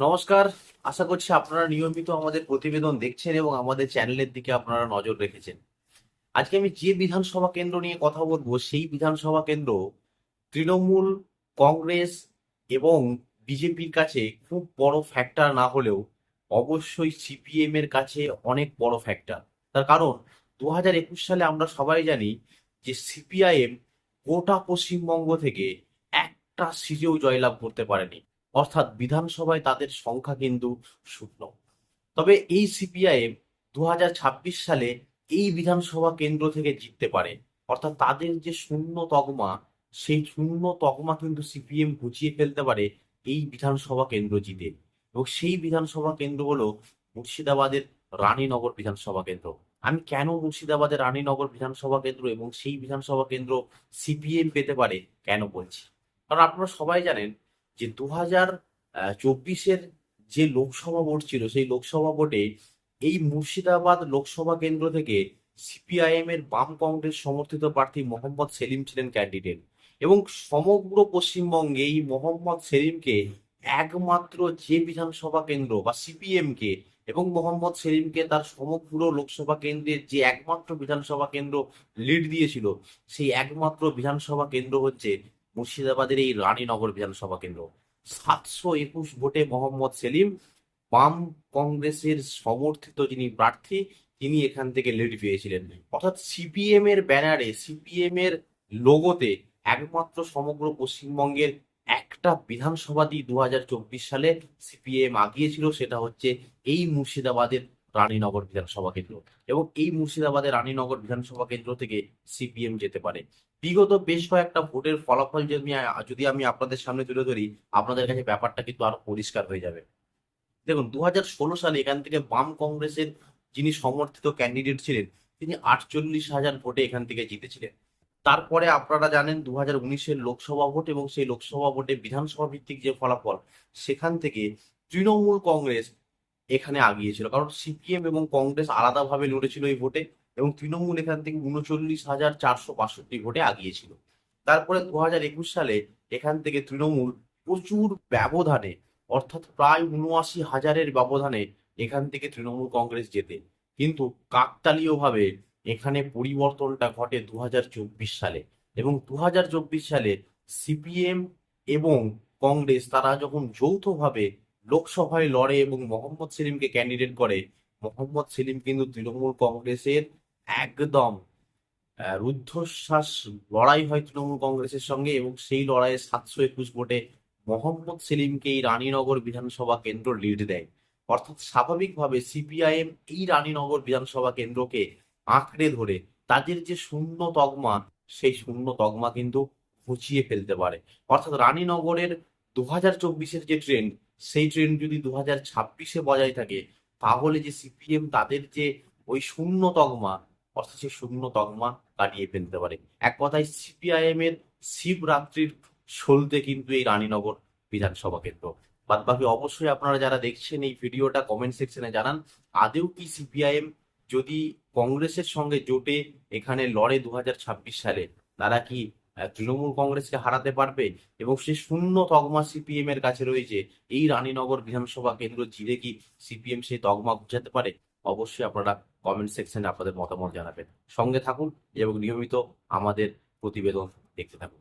নমস্কার। আশা করছি আপনারা নিয়মিত আমাদের প্রতিবেদন দেখছেন এবং আমাদের চ্যানেলের দিকে আপনারা নজর রেখেছেন। আজকে আমি যে বিধানসভা কেন্দ্র নিয়ে কথা বলব, সেই বিধানসভা কেন্দ্র তৃণমূল, কংগ্রেস এবং বিজেপির কাছে খুব বড় ফ্যাক্টর না হলেও অবশ্যই সিপিএম এর কাছে অনেক বড় ফ্যাক্টর তার কারণ দু হাজার একুশ সালে আমরা সবাই জানি যে সিপিআইএম গোটা পশ্চিমবঙ্গ থেকে একটা সিটেও জয়লাভ করতে পারেনি। অর্থাৎ বিধানসভায় তাদের সংখ্যা কিন্তু শূন্য। তবে এই সিপিআইএম দু হাজার ছাব্বিশ সালে এই বিধানসভা কেন্দ্র থেকে জিততে পারে। অর্থাৎ তাদের যে শূন্য তকমা সেই শূন্য তকমা কিন্তু সিপিএম ঘুচিয়ে ফেলতে পারে এই বিধানসভা কেন্দ্র জিতে। এবং সেই বিধানসভা কেন্দ্র হলো মুর্শিদাবাদের রানীনগর বিধানসভা কেন্দ্র। আমি কেন মুর্শিদাবাদের রানীনগর বিধানসভা কেন্দ্র এবং সেই বিধানসভা কেন্দ্র সিপিএম পেতে পারে কেন বলছি? কারণ আপনারা সবাই জানেন যে দু হাজার চব্বিশের যে লোকসভা ভোট ছিল, সেই লোকসভা ভোটে এই মুর্শিদাবাদ লোকসভা কেন্দ্র থেকে সিপিআইএম এর বাম কংগ্রেস সমর্থিত প্রার্থী মোহাম্মদ সেলিম ছিলেন ক্যান্ডিডেট এবং সমগ্র পশ্চিমবঙ্গে এই মোহাম্মদ সেলিমকে একমাত্র যে বিধানসভা কেন্দ্র বা সিপিএম কে এবং মোহাম্মদ সেলিমকে তার সমগ্র লোকসভা কেন্দ্রের যে একমাত্র বিধানসভা কেন্দ্র লিড দিয়েছিল, সেই একমাত্র বিধানসভা কেন্দ্র হচ্ছে মুর্শিদাবাদের এই রানীনগর বিধানসভা কেন্দ্র। সাতশো একুশ ভোটে মোহাম্মদ সেলিম, বাম কংগ্রেসের সমর্থিত যিনি প্রার্থী, তিনি এখান থেকে লিড পেয়েছিলেন। অর্থাৎ সিপিএম এর ব্যানারে, সিপিএম এর লোগোতে একমাত্র সমগ্র পশ্চিমবঙ্গের একটা বিধানসভা দিয়ে দু হাজার চব্বিশ সালে সিপিএম আগিয়েছিল, সেটা হচ্ছে এই মুর্শিদাবাদের রানীনগর বিধানসভা কেন্দ্র। এবং এই মুর্শিদাবাদে রানীনগর বিধানসভা কেন্দ্র থেকে সিপিএম যেতে পারে। বিগত বেশ কয়েকটা ভোটের ফলাফল যদি যদি আমি আপনাদের সামনে তুলে ধরি, আপনাদের কাছে ব্যাপারটা কিন্তু আরও পরিষ্কার হয়ে যাবে। দেখুন দু সালে এখান থেকে বাম কংগ্রেসের যিনি সমর্থিত ক্যান্ডিডেট ছিলেন, তিনি আটচল্লিশ হাজার ভোটে এখান থেকে জিতেছিলেন। তারপরে আপনারা জানেন দু হাজার উনিশের লোকসভা ভোট এবং সেই লোকসভা ভোটে বিধানসভা ভিত্তিক যে ফলাফল, সেখান থেকে তৃণমূল কংগ্রেস এখানে আগিয়েছিল কারণ সিপিএম এবং কংগ্রেস আলাদাভাবে লড়েছিল এই ভোটে এবং তৃণমূল এখান থেকে উনচল্লিশ হাজার চারশো বাষট্টি ভোটে আগিয়েছিল তারপরে দু হাজার একুশ সালে এখান থেকে তৃণমূল প্রচুর ব্যবধানে, অর্থাৎ প্রায় উনআশি হাজারের ব্যবধানে এখান থেকে তৃণমূল কংগ্রেস জেতে। কিন্তু কাকতালীয়ভাবে এখানে পরিবর্তনটা ঘটে দু হাজার চব্বিশ সালে এবং দু হাজার চব্বিশ সালে সিপিএম এবং কংগ্রেস তারা যখন যৌথভাবে লোকসভায় লড়ে এবং মোহাম্মদ সেলিমকে ক্যান্ডিডেট করে। মোহাম্মদ সেলিম কিন্তু তৃণমূল কংগ্রেসের একদম রুদ্ধশ্বাস লড়াই হয় তৃণমূল কংগ্রেসের সঙ্গে এবং সেই লড়াইয়ে সাতশো একুশ ভোটে মোহাম্মদ সেলিমকে এই রানীনগর বিধানসভা কেন্দ্র লিড দেয়। অর্থাৎ স্বাভাবিকভাবে সিপিআইএম এই রানীনগর বিধানসভা কেন্দ্রকে আঁকড়ে ধরে। তাদের যে শূন্য তগমা সেই শূন্য তগমা কিন্তু ঘুচিয়ে ফেলতে পারে। অর্থাৎ রানীনগরের দু হাজার চব্বিশের যে ট্রেন্ড সেই ট্রেন যদি দু হাজার ছাব্বিশে বজায় থাকে, তাহলে যে সিপিএম তাদের যে ওই শূন্য তগমা অর্থাৎ সেই শূন্য তগমা কাটিয়ে ফেলতে পারে। এক কথায় সিপিআইএম এর শিবরাত্রির সলতে কিন্তু এই রানীনগর বিধানসভা কেন্দ্র। বাদ বাকি অবশ্যই আপনারা যারা দেখছেন এই ভিডিওটা কমেন্ট সেকশনে জানান। আদেও কি সিপিআইএম যদি কংগ্রেসের সঙ্গে জোটে এখানে লড়ে দু হাজার ছাব্বিশ সালে, তারা কি তৃণমূল কংগ্রেসকে হারাতে পারবে এবং সে শূন্য তগমা সিপিএম এর কাছে রয়েছে, এই রানীনগর বিধানসভা কেন্দ্র জিরে কি সিপিএম সেই তগমা বুঝাতে পারে? অবশ্যই আপনারা কমেন্ট সেকশনে আপনাদের মতামত জানাবেন। সঙ্গে থাকুন এবং নিয়মিত আমাদের প্রতিবেদন দেখতে থাকুন।